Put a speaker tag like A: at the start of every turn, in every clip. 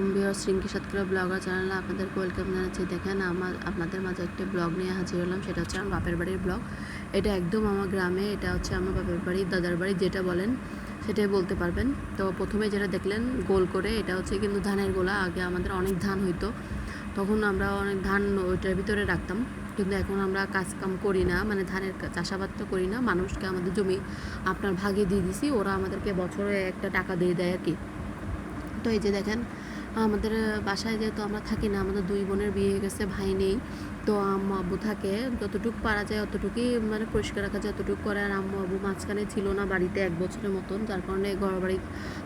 A: আলাইকুম বিহার শৃঙ্কি সাতক্ষীরা ব্লগার চ্যানেলে আপনাদেরকে ওয়েলকাম জানাচ্ছি। দেখেন, আমার আপনাদের মাঝে একটা ব্লগ নিয়ে হাজির হলাম। সেটা হচ্ছে আমার বাপের বাড়ির ব্লগ এটা একদম আমার গ্রামে, এটা হচ্ছে আমার বাপের বাড়ি, দাদার বাড়ি, যেটা বলেন, সেটাই বলতে পারবেন। তো প্রথমে যেটা দেখলেন, গোল করে, এটা হচ্ছে কিন্তু ধানের গোলা। আগে আমাদের অনেক ধান হইতো। তখন আমরা অনেক ধান ওইটার ভিতরে রাখতাম। কিন্তু এখন আমরা কাজ কাম করি না মানে ধানের চাষাবাদ তো করি না। মানুষকে আমাদের জমি আপনার ভাগে দিয়ে দিছি। ওরা আমাদেরকে বছরে একটা টাকা দিয়ে দেয় আর কি। তো এই যে দেখেন আমাদের বাসায় যেহেতু আমরা থাকি না আমাদের দুই বোনের বিয়ে হয়ে গেছে ভাই নেই। তো আম্মু আব্বু থাকে, যতটুকু পারা যায় অতটুকুই মানে পরিষ্কার রাখা যায় অতটুকু করে। আর আম্মু আব্বু মাঝখানে ছিল না বাড়িতে এক বছরের মতন, যার কারণে ঘর বাড়ি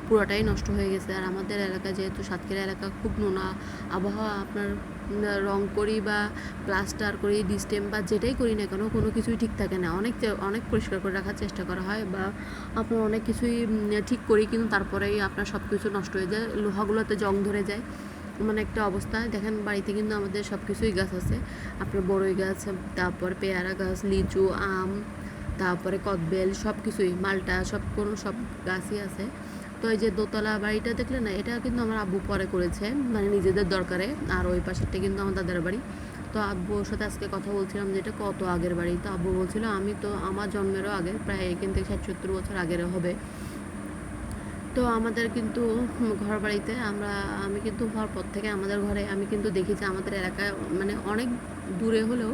A: পুরোটাই নষ্ট হয়ে গেছে। আর আমাদের এলাকা যেহেতু সাতক্ষীরা এলাকা খুব নোনা, আবহাওয়া আপনার রং করি বা প্লাস্টার করি, ডিস্টেম বা যেটাই করি না কেন, কোনো কিছুই ঠিক থাকে না। অনেক অনেক পরিষ্কার করে রাখার চেষ্টা করা হয় বা আপনার অনেক কিছুই ঠিক করি, কিন্তু তারপরেই আপনার সব কিছু নষ্ট হয়ে যায়, লোহাগুলোতে জং ধরে যায়। মানে একটা অবস্থা। দেখেন বাড়িতে কিন্তু আমাদের সব কিছুই গাছ আছে। আপনার বড়ই গাছ, তারপর পেয়ারা গাছ, লিচু, আম, তারপরে কদবেল সব কিছুই মালটা, সব কোনো সব গাছই আছে। তো এই যে দোতলা বাড়িটা দেখলে না, এটা কিন্তু আমার আব্বু পরে করেছে মানে নিজেদের দরকারে। আর ওই পাশেরটা কিন্তু আমার দাদার বাড়ি। তো আব্বুর সাথে আজকে কথা বলছিলাম যে এটা কত আগের বাড়ি? তো আব্বু বলছিল, আমি তো, আমার জন্মেরও আগে, প্রায় এখান থেকে ষাট সত্তর বছর আগের হবে। তো আমাদের কিন্তু ঘর বাড়িতে আমরা, আমি কিন্তু হওয়ার পর থেকে আমাদের ঘরে, আমি কিন্তু দেখি যে আমাদের এলাকায় মানে অনেক দূরে হলেও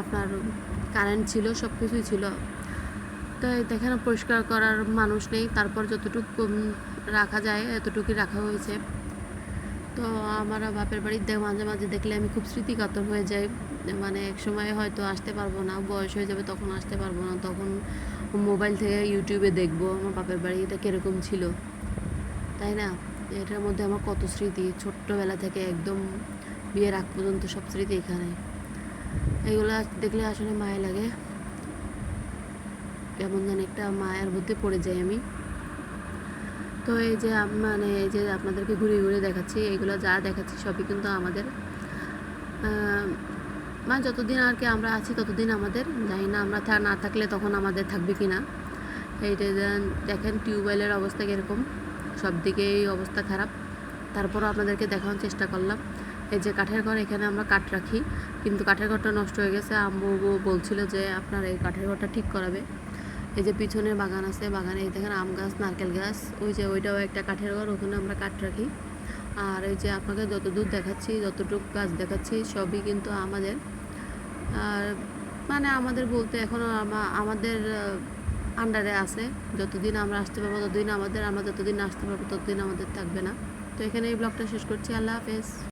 A: আপনার কারেন্ট ছিল সব কিছুই ছিল। তো এই দেখেন, পরিষ্কার করার মানুষ নেই, তারপর যতটুকু রাখা যায়, এতটুকুই রাখা হয়েছে। তো আমার বাপের বাড়িতে মাঝে মাঝে দেখলে আমি খুব স্মৃতিকাতর হয়ে যাই। মানে এক সময় হয়তো আসতে পারব না, বয়স হয়ে যাবে তখন আসতে পারব না, তখন মোবাইল থেকে ইউটিউবে দেখব, আমার বাপের বাড়ি এটা কীরকম ছিল। তাই না? এটার মধ্যে আমার কত স্মৃতি? ছোট্টবেলা থেকে একদম বিয়ের আগ পর্যন্ত সব স্মৃতি এখানে। এগুলো দেখলে আসলে মায়া লাগে। কেমন জানি একটা মায়ের মধ্যে পড়ে যাই আমি। তো এই যে মানে এই যে আপনাদেরকে ঘুরে ঘুরে দেখাচ্ছি, এগুলো যা দেখাচ্ছি সবই কিন্তু আমাদের। মানে যতদিন আর কি আমরা আছি ততদিন আমাদের। জানি না আমরা না থাকলে তখন আমাদের থাকবে কি না এইটা দেখেন টিউবওয়েলের অবস্থা কীরকম। সব দিকেই অবস্থা খারাপ। তারপরও আপনাদেরকে দেখানোর চেষ্টা করলাম। এই যে কাঠের ঘর, এখানে আমরা কাঠ রাখি। কিন্তু কাঠের ঘরটা নষ্ট হয়ে গেছে। আম্মু বলছিল যে, আপনার এই কাঠের ঘরটা ঠিক করাবে। এই যে পিছনে বাগান আছে, বাগানে এই দেখেন আম গাছ, নারকেল গাছ। ওই যে ওইটাও একটা কাঠের ঘর, ওখানে আমরা কাঠ রাখি। আর এই যে আপনাকে যতদূর দেখাচ্ছি, যতটুকু গাছ দেখাচ্ছি, সবই কিন্তু আমাদের। আর মানে আমাদের বলতে এখনও আমাদের আন্ডারে আছে। যতদিন আমরা আসতে পারব, ততদিন আমাদের, আমরা যতদিন আসতে পারব, ততদিন আমাদের থাকবে না। তো এখানে এই ব্লগটা শেষ করছি। আল্লাহ হাফেজ।